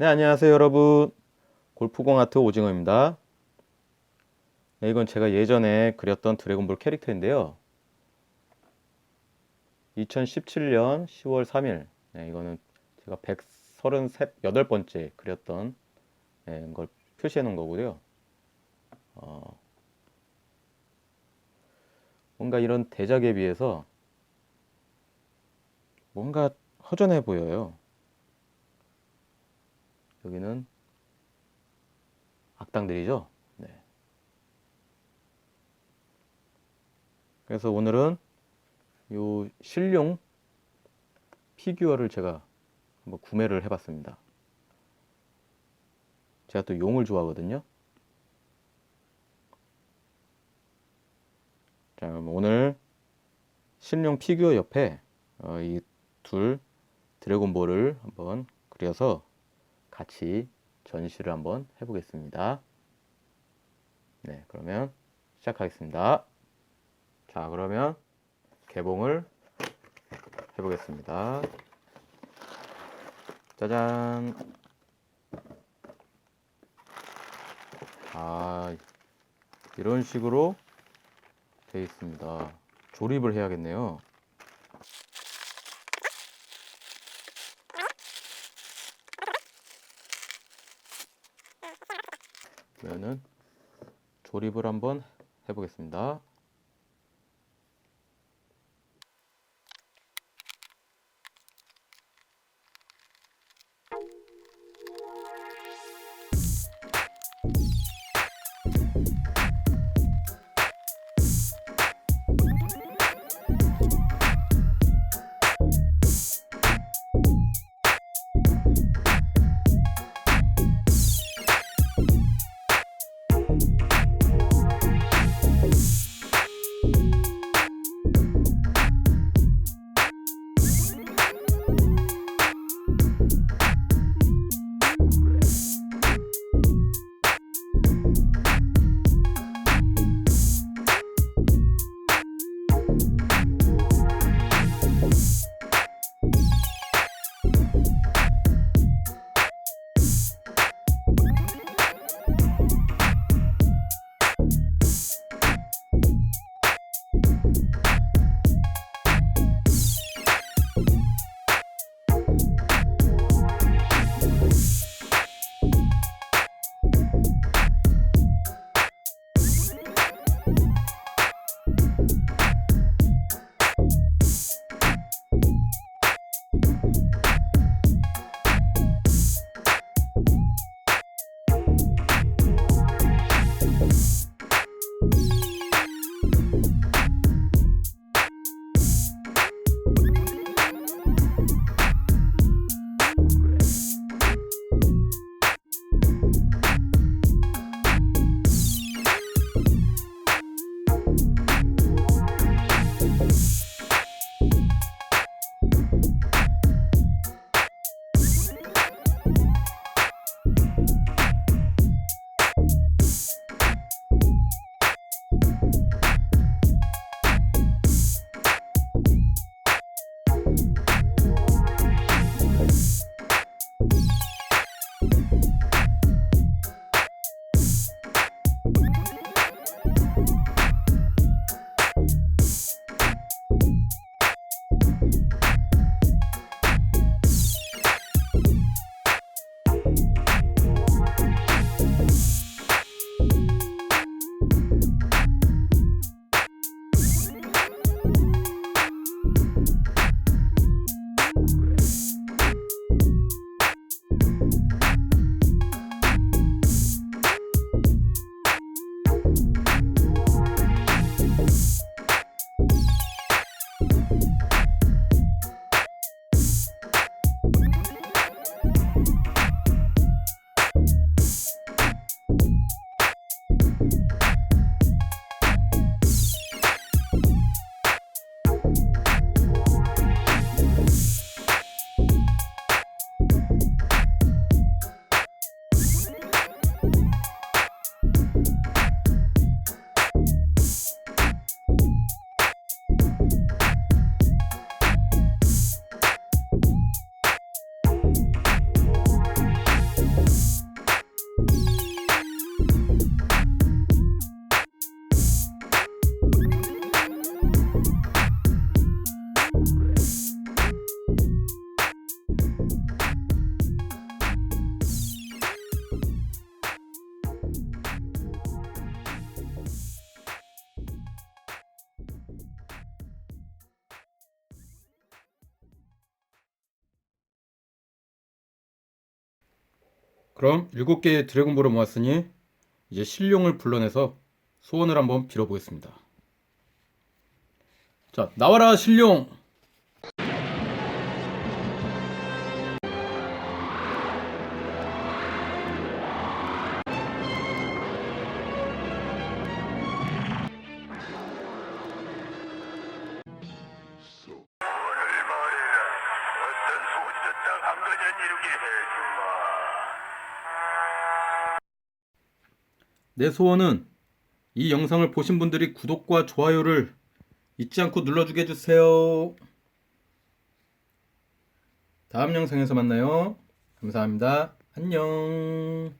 네, 안녕하세요, 여러분. 골프공 아트 오징어입니다. 네, 이건 제가 예전에 그렸던 드래곤볼 캐릭터인데요. 2017년 10월 3일. 네, 이거는 제가 138번째 그렸던 네, 걸 표시해 놓은 거고요. 어, 뭔가 이런 대작에 비해서 뭔가 허전해 보여요. 여기는 악당들이죠. 네. 그래서 오늘은 요 실용 피규어를 제가 한번 구매를 해봤습니다. 제가 또 용을 좋아하거든요. 자, 오늘 실용 피규어 옆에 어, 이둘 드래곤볼을 한번 그려서 같이 전시를 한번 해보겠습니다. 네, 그러면 시작하겠습니다. 자, 그러면 개봉을 해보겠습니다. 짜잔. 아, 이런 식으로 되어 있습니다. 조립을 해야겠네요. 그러면은 조립을 한번 해보겠습니다. 그럼 일곱 개의 드래곤볼을 모았으니 이제 신룡을 불러내서 소원을 한번 빌어보겠습니다. 자, 나와라 신룡! 내 소원은 이 영상을 보신 분들이 구독과 좋아요를 잊지 않고 눌러주게 해주세요. 다음 영상에서 만나요. 감사합니다. 안녕.